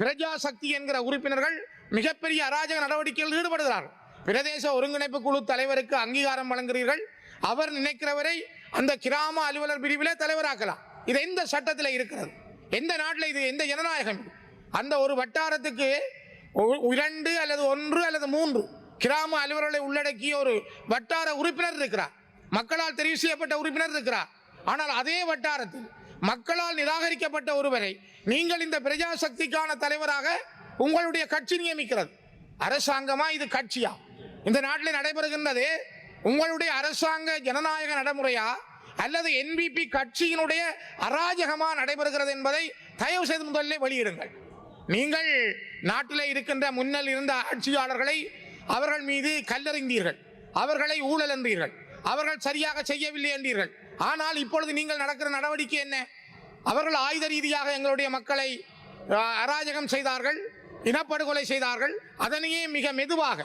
பிரஜா சக்தி என்கிற உறுப்பினர்கள் மிகப்பெரிய அராஜக நடவடிக்கைகளில் ஈடுபடுகிறார்கள். பிரதேச ஒருங்கிணைப்பு குழு தலைவருக்கு அங்கீகாரம் வழங்குகிறீர்கள். அவர் நினைக்கிறவரை அந்த கிராம அலுவலர் பிரிவிலே தலைவராக்கலாம். இது எந்த சட்டத்தில் இருக்கிறது? எந்த நாட்டில் இது? எந்த ஜனநாயகம் அந்த ஒரு வட்டாரத்துக்கு இரண்டு அல்லது ஒன்று அல்லது மூன்று கிராம அலுவலர்களை உள்ளடக்கிய ஒரு வட்டார உறுப்பினர் இருக்கிறார். மக்களால் தெரிவு செய்யப்பட்ட உறுப்பினர் இருக்கிறார். ஆனால் அதே வட்டாரத்தில் மக்களால் நிராகரிக்கப்பட்ட ஒருவரை நீங்கள் இந்த பிரஜா சக்திக்கான தலைவராக உங்களுடைய கட்சி நியமிக்கிறது. அரசாங்கமா? இது கட்சியா? இந்த நாட்டில் நடைபெறுகின்றது உங்களுடைய அரசாங்க ஜனநாயக நடைமுறையா? அல்லது என்பிபி கட்சியினுடைய அராஜகமா நடைபெறுகிறது என்பதை தயவு செய்து முதல்ல வெளியிடுங்கள். நீங்கள் நாட்டிலே இருக்கின்ற முன்னல் இருந்த ஆட்சியாளர்களை அவர்கள் மீது கல்லறிந்தீர்கள். அவர்களை ஊழல் என்றீர்கள் அவர்கள் சரியாக செய்யவில்லை என்றீர்கள். ஆனால் இப்பொழுது நீங்கள் நடக்கிற நடவடிக்கை என்ன? அவர்கள் ஆயுத ரீதியாக எங்களுடைய மக்களை அராஜகம் செய்தார்கள் இனப்படுகொலை செய்தார்கள். அதனையே மிக மெதுவாக